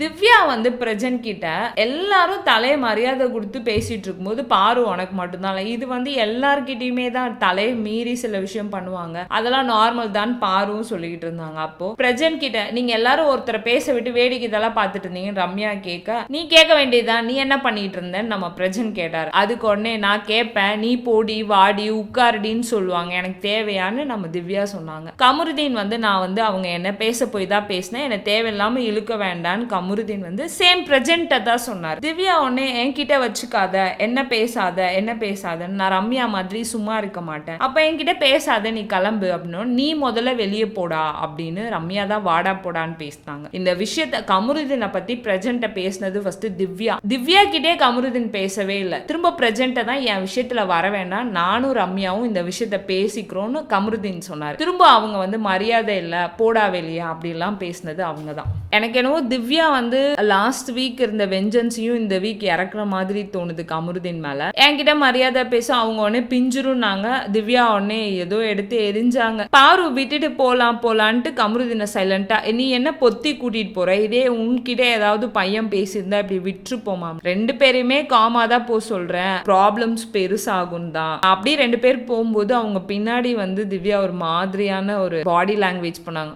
திவ்யா வந்து பிரஜன் கிட்ட எல்லாரும் தலையை மரியாதை கொடுத்து பேசிட்டு இருக்கும்போது பாரு உனக்கு மட்டும்தான். இது வந்து எல்லார்கிட்டயுமே தான் தலையை மீறி சில விஷயம் பண்ணுவாங்க. அதெல்லாம் நார்மல் தான் பாரும் சொல்லிக்கிட்டு இருந்தாங்க அப்போ. பிரஜன் கிட்ட நீங்க எல்லாரும் ஒருத்தரை பேச விட்டு வேடிக்கை இதெல்லாம் பார்த்துட்டு இருந்தீங்கன்னு ரம்யா கேட்க நீ கேட்க வேண்டியதுதான். நீ என்ன பண்ணிட்டு இருந்தேன்னு நம்ம பிரஜன் கேட்டார். அதுக்கு உடனே நான் கேட்பேன். நீ போடி வாடி உட்காருடின்னு சொல்லுவாங்க. எனக்கு தேவையான்னு நம்ம திவ்யா சொன்னாங்க. கமருதீன் வந்து நான் வந்து அவங்க என்ன பேச போய் தான் பேசினேன். என்னை தேவையில்லாம இழுக்க வேண்டான்னு கமருதீன் வந்து சேம் ப்ரெசென்ட்டை தான் சொன்னார். திவ்யா உடனே என்கிட்ட வச்சுக்காத என்ன பேசாத என்ன பேசாதன்னு நான் ரம்யா மாதிரி சும்மா இருக்க மாட்டேன். அப்போ என்கிட்ட பேசாத நீ கிளம்பு அப்படின்னு நீ முதல்ல வெளியே போடா அப்படின்னு ரம்யா தான் வாடா போடான்னு பேசினாங்க. இந்த விஷயத்த கமருதீனை பத்தி பிரஜென்ட்ட பேசினது ஃபர்ஸ்ட் திவ்யா. திவ்யா கிட்டே கமருதீன் பேசவே இல்லை. திரும்ப பிரஜென்ட்டை தான் என் விஷயத்துல வர வேண்டாம். நானும் ரம்யாவும் இந்த விஷயத்த பேசிக்கிறோம்னு கமருதீன் சொன்னார். திரும்ப அவங்க வந்து மரியாதை இல்லை போடா வெளியே அப்படிலாம் பேசினது அவங்க தான். எனக்கு என்னவோ திவ்யா வந்து லாஸ்ட் வீக் இருந்த வெஞ்சன்ஸையும் இந்த வீக் இறக்குற மாதிரி தோணுது கமருதீன் மேல. என்கிட்ட மரியாதை பேச அவங்க உடனே பிஞ்சிரும்னாங்க. திவ்யா உடனே ஏதோ எடுத்து எரிஞ்சாங்க. பாரு விட்டுட்டு போலாம் போலான்ட்டு கமருதினை சைலண்டா நீ என்ன பொத்தி கூட்டிட்டு போற? இதே உன்கிட்ட ஏதாவது பையன் பேசியிருந்தா இப்படி விட்டுருப்போமா? ரெண்டு பேரையுமே காமா தான் போ சொல்றேன். ப்ராப்ளம்ஸ் பெருசாகும் தான். அப்படி ரெண்டு பேர் போகும்போது அவங்க பின்னாடி வந்து திவ்யா ஒரு மாதிரியான ஒரு பாடி லாங்குவேஜ் பண்ணாங்க.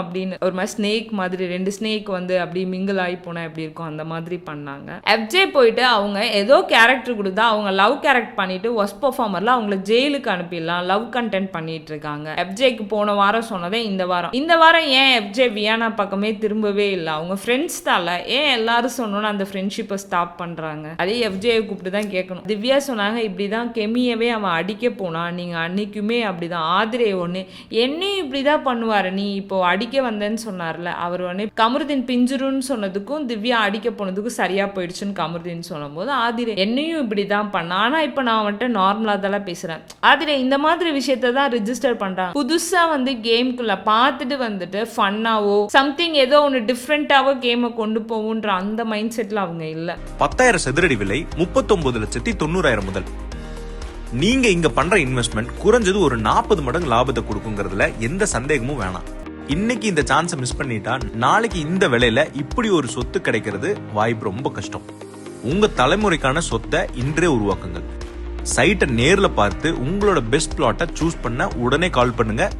அப்படின்னு. ஒரு மாதிரி ஸ்னேக் மாதிரி ரெண்டு ஸ்னேக் வந்து அப்படி மிங்கிள் ஆகி போனா எப்படி இருக்கும்? அந்த மாதிரி பண்ணாங்க. எஃப்ஜே போயிட்டு அவங்க ஏதோ கேரக்டர் கொடுத்தா அவங்க லவ் கேரக்ட் பண்ணிட்டு ஒஸ்ட் பெர்ஃபார்மர்ல அவங்கள ஜெயிலுக்கு அனுப்பிடலாம். லவ் கண்டென்ட் பண்ணிட்டு இருக்காங்க. எஃப்ஜேக்கு போன வாரம் சொன்னதே இந்த வாரம். இந்த வாரம் ஏன் எஃப்ஜே வியானா பக்கமே திரும்பவே இல்லை? அவங்க ஃப்ரெண்ட்ஸ் தான்ல ஏன் எல்லாரும் சொன்னோன்னு அந்த ஃப்ரெண்ட்ஷிப்பை ஸ்டாப் பண்றாங்க? அதே எஃப்ஜேயை கூப்பிட்டு தான் கேட்கணும் திவ்யா சொன்னாங்க இப்படிதான் கெமியவே அவன் அடிக்க போனான் நீங்க அன்னைக்குமே அப்படிதான். ஆதிரே ஒண்ணு என்னையும் இப்படிதான் பண்ணுவாரு. நீ இப்போ அடிக்க வந்தேன்னு சொன்னார்ல அவர் உடனே கமருதின் பிஞ்சுருன்னு சொன்னதுக்கும் திவ்யா அடிக்க போனதுக்கும் சரியா போயிடுச்சுன்னு கமருதின்னு சொல்லும்போது ஆதிரை என்னையும் இப்படிதான் பண்ணான் ஆனா இப்போ நான் வந்துட்டு நார்மலாக தான் பேசுறேன். ஆதிரை இந்த மாதிரி விஷயத்தை தான் ரிஜிஸ்டர் பண்றாங்க புதுசா வந்து கேம்குள்ள பார்த்துட்டு வந்துட்டு ஃபன்னாவோ சம்திங் ஏதோ ஒன்று டிஃப்ரெண்ட்டாவோ கேமை கொண்டு போகுன்ற அந்த மைண்ட் செட்ல அவங்க இல்ல. பத்தாயிரம் சதுரடி விலை முப்பத்தொன்பது லட்சத்தி தொண்ணூறாயிரம் முதல். நீங்க இங்க பண்ற இன்வெஸ்ட்மெண்ட் குறைஞ்சது ஒரு நாற்பது மடங்கு லாபத்தை கொடுக்குங்கிறதுல எந்த சந்தேகமும் வேணாம். இன்னைக்கு இந்த சான்ஸை மிஸ் பண்ணிட்டா நாளைக்கு இந்த விலையில இப்படி ஒரு சொத்து கிடைக்கிறது வாய்ப்பு ரொம்ப கஷ்டம். உங்க தலைமுறைக்கான சொத்தை இன்றே உருவாக்குங்கள். சைட்டை நேரில் பார்த்து உங்களோட பெஸ்ட் பிளாட்டை சூஸ் பண்ண உடனே கால் பண்ணுங்க.